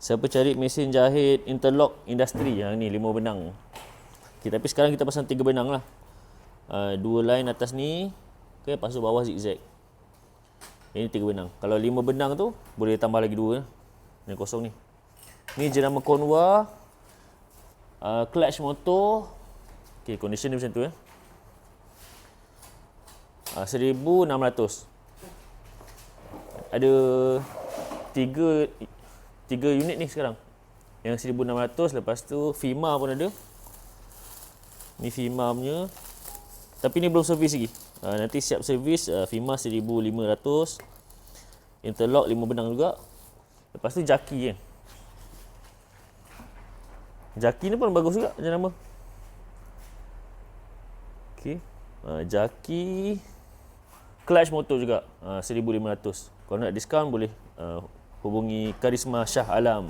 Siapa cari mesin jahit interlock industri yang ni lima benang. Okay, tapi sekarang kita pasang tiga benang lah. Uh, dua line atas ni. Okay, lepas tu bawah zigzag. Ini tiga benang. Kalau lima benang tu boleh tambah lagi dua. Yang kosong ni. Ni jenama konwa. Uh, clutch motor. Okay, condition dia macam tu ya. Uh, 1600. Ada tiga tiga unit ni sekarang. Yang 1600 lepas tu FIMA pun ada. Ni FIMA punya. Tapi ni belum servis lagi. Uh, nanti siap servis uh, FIMA 1500. Interlock 5 benang juga. Lepas tu jaki kan. Jaki ni pun bagus juga macam nama. Okey. Uh, jaki clutch motor juga uh, 1500. Kalau nak diskaun boleh uh, hubungi Karisma Shah Alam